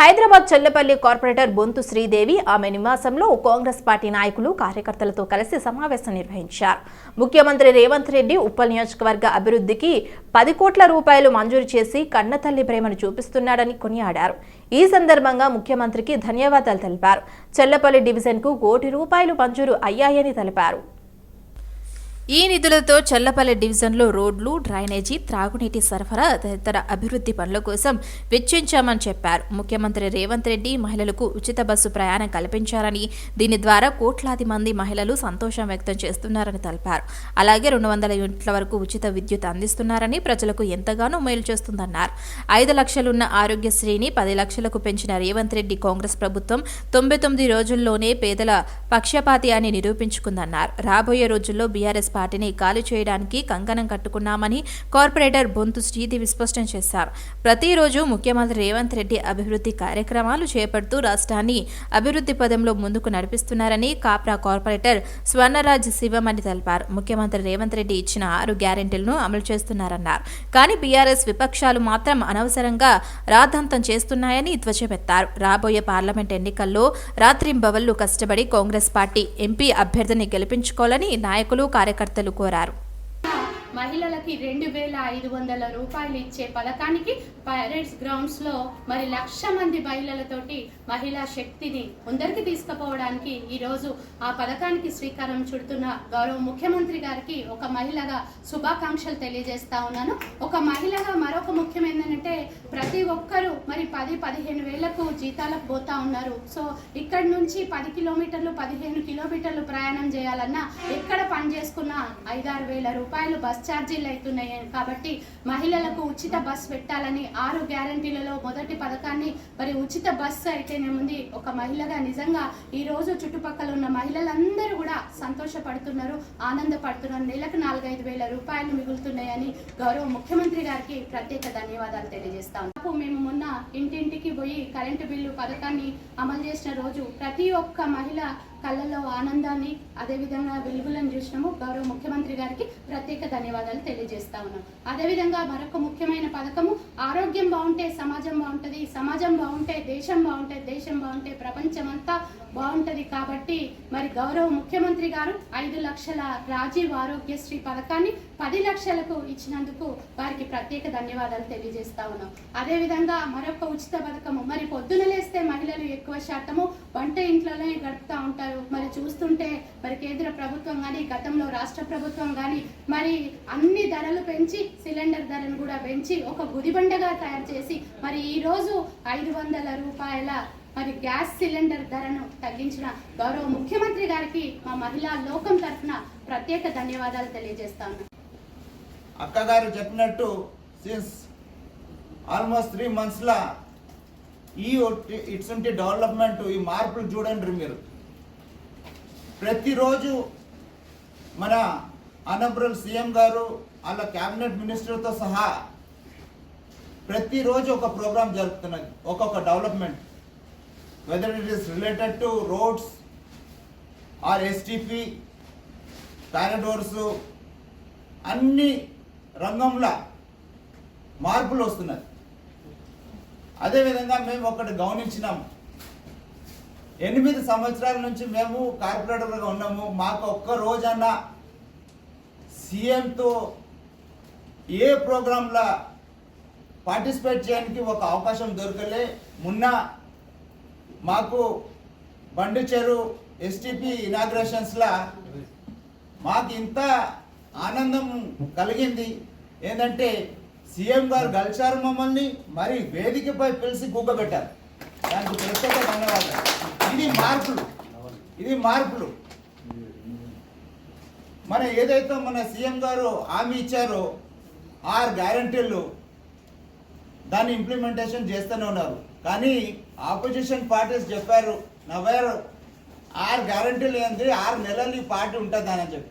Hyderabad Chellapalli corporator Bonthu Sridevi ఆమె నివాసంలో Congress party నాయకులు కార్యకర్తలతో కలిసి సమావేశం నిర్వహించారు. ముఖ్యమంత్రి రేవంత్ రెడ్డి ఉప్పల్ నియోజకవర్గ అభివృద్ధికి పది కోట్ల రూపాయలు మంజూరు చేసి కన్నతల్లి ప్రేమను చూపిస్తున్నాడని కొనియాడారు. ఈ సందర్భంగా ముఖ్యమంత్రికి ధన్యవాదాలు తెలిపారు. చెల్లపల్లి డివిజన్కు కోటి రూపాయలు మంజూరు అయ్యాయని తెలిపారు. ఈ నిధులతో చల్లపల్లి డివిజన్లో రోడ్లు డ్రైనేజీ త్రాగునీటి సరఫరా తదితర అభివృద్ధి పనుల కోసం వెచ్చించామని చెప్పారు. ముఖ్యమంత్రి రేవంత్ రెడ్డి మహిళలకు ఉచిత బస్సు ప్రయాణం కల్పించారని దీని ద్వారా కోట్లాది మంది మహిళలు సంతోషం వ్యక్తం చేస్తున్నారని తెలిపారు. అలాగే రెండు వందల యూనిట్ల వరకు ఉచిత విద్యుత్ అందిస్తున్నారని ప్రజలకు ఎంతగానో మేలు చేస్తుందన్నారు. ఐదు లక్షలున్న ఆరోగ్యశ్రీని పది లక్షలకు పెంచిన రేవంత్ రెడ్డి కాంగ్రెస్ ప్రభుత్వం తొంభై తొమ్మిది రోజుల్లోనే పేదల పక్షపాతి అని నిరూపించుకుందన్నారు. రాబోయే రోజుల్లో బీఆర్ఎస్ వాటిని ఖాళీ చేయడానికి కంకణం కట్టుకున్నామని కార్పొరేటర్ బొంతు శ్రీదేవి స్పష్టం చేశారు. ప్రతిరోజు ముఖ్యమంత్రి రేవంత్ రెడ్డి అభివృద్ధి కార్యక్రమాలు చేపడుతూ రాష్ట్రాన్ని అభివృద్ధి పదంలో ముందుకు నడిపిస్తున్నారని కాప్రా కార్పొరేటర్ స్వర్ణరాజ్ శివమణి తెలిపారు. ముఖ్యమంత్రి రేవంత్ రెడ్డి ఇచ్చిన ఆరు గ్యారెంటీలను అమలు చేస్తున్నారన్నారు. కానీ బీఆర్ఎస్ విపక్షాలు మాత్రం అనవసరంగా రాద్ధాంతం చేస్తున్నాయని ధ్వజమెత్తారు. రాబోయే పార్లమెంట్ ఎన్నికల్లో రాత్రింబవళ్ళు కష్టపడి కాంగ్రెస్ పార్టీ ఎంపీ అభ్యర్థిని గెలిపించుకోవాలని నాయకులు కార్యకర్తలు కార్యకర్తలు కోరారు. మహిళలకి రెండు వేల ఐదు వందల రూపాయలు ఇచ్చే పథకానికి పైరేట్స్ గ్రౌండ్స్లో మరి లక్ష మంది మహిళలతోటి మహిళా శక్తిని ముందరికి తీసుకుపోవడానికి ఈ రోజు ఆ పథకానికి శ్రీకారం చుడుతున్న గౌరవ ముఖ్యమంత్రి గారికి ఒక మహిళగా శుభాకాంక్షలు తెలియజేస్తా ఉన్నాను. ఒక మహిళగా మరొక ముఖ్యం ఏంటంటే ప్రతి ఒక్కరూ మరి పది పదిహేను వేలకు జీతాలకు పోతా ఉన్నారు. సో ఇక్కడ నుంచి పది కిలోమీటర్లు పదిహేను కిలోమీటర్లు ప్రయాణం చేయాలన్నా ఎక్కడ పని చేసుకున్నా ఐదారు వేల రూపాయలు బస్ ఛార్జీలు అవుతున్నాయి. కాబట్టి మహిళలకు ఉచిత బస్ పెట్టాలని ఆరు గ్యారంటీలలో మొదటి పథకాన్ని మరి ఉచిత బస్సు అయితేనేముంది ఒక మహిళగా నిజంగా ఈ రోజు చుట్టుపక్కల ఉన్న మహిళలందరూ కూడా సంతోషపడుతున్నారు ఆనందపడుతున్నారు. నెలకు నాలుగైదు వేల రూపాయలు మిగులుతున్నాయని గౌరవ ముఖ్యమంత్రి గారికి ప్రత్యేక ధన్యవాదాలు తెలియజేస్తాం. మేము మొన్న ఇంటింటికి పోయి కరెంటు బిల్లు పథకాన్ని అమలు చేసిన రోజు ప్రతి ఒక్క మహిళ కళ్ళలో ఆనందాన్ని అదేవిధంగా వెలుగులను చూసినాము. గౌరవ ముఖ్యమంత్రి గారికి ప్రత్యేక ధన్యవాదాలు. తెలియజేస్తా ఉన్నాం. అదేవిధంగా మరొక ముఖ్యమైన పథకము ఆరోగ్యం బాగుంటే సమాజం బాగుంటుంది సమాజం బాగుంటే దేశం బాగుంటే దేశం బాగుంటే ప్రపంచం అంతా బాగుంటుంది కాబట్టి మరి గౌరవ ముఖ్యమంత్రి గారు ఐదు లక్షల రాజీవ్ ఆరోగ్యశ్రీ పథకాన్ని పది లక్షలకు ఇచ్చినందుకు వారికి ప్రత్యేక ధన్యవాదాలు తెలియజేస్తా ఉన్నాం. అదేవిధంగా మరొక ఉచిత పథకము మరి పొద్దున లేస్తే మహిళలు ఎక్కువ శాతము వంట ఇంట్లోనే గడుపుతూ ఉంటారు. మరి చూస్తుంటే మరి కేంద్ర ప్రభుత్వం కానీ గతంలో రాష్ట్ర ప్రభుత్వం కానీ మరి అన్ని ధరలు పెంచి సిలిండర్ ధరను కూడా పెంచి ఒక గుదిబండగా తయారు చేసి మరి ఈరోజు ఐదు వందల రూపాయల మరి గ్యాస్ సిలిండర్ ధరను తగ్గించిన గౌరవ ముఖ్యమంత్రి గారికి మా మహిళా లోకం తరఫున ప్రత్యేక ధన్యవాదాలు తెలియజేస్తాను. అక్కగారు చెప్పినట్టు సిన్స్ ఆల్మోస్ట్ త్రీ మంత్స్లా ఈ ఇటువంటి డెవలప్మెంట్ ఈ మార్పులు చూడండి మీరు. ప్రతిరోజు మన అనబరల్ సీఎం గారు వాళ్ళ క్యాబినెట్ మినిస్టర్తో సహా ప్రతిరోజు ఒక ప్రోగ్రాం జరుపుతున్నది ఒక్కొక్క development. Whether it is related to roads or STP corridors అన్ని రంగంలో మార్పులు వస్తున్నాయి. అదేవిధంగా మేము ఒకటి గమనించినాం. ఎనిమిది సంవత్సరాల నుంచి మేము కార్పొరేటర్గా ఉన్నాము. మాకు ఒక్క రోజన్నా సీఎంతో ఏ ప్రోగ్రాంలో పార్టిసిపేట్ చేయడానికి ఒక అవకాశం దొరకలే. మొన్న మాకు బండిచేరు ఎస్టీపీ ఇనాగ్రేషన్స్లా మాకు ఇంత ఆనందం కలిగింది. ఏంటంటే సీఎం గారు కలిశారు మమ్మల్ని మరి వేదికపై పిలిచి కూకబెట్టారు. దానికి ప్రత్యేక ధన్యవాదాలు. ఇది మార్పులు. ఇది మార్పులు. మన ఏదైతే మన సీఎం గారు హామీ ఇచ్చారో ఆరు గ్యారంటీలు దాన్ని ఇంప్లిమెంటేషన్ చేస్తూనే ఉన్నారు. కానీ ఆపోజిషన్ పార్టీస్ చెప్పారు నవ్వారు ఆరు గ్యారంటీలు ఏంది ఆరు నెలలు ఈ పార్టీ ఉంటుంది చెప్పి.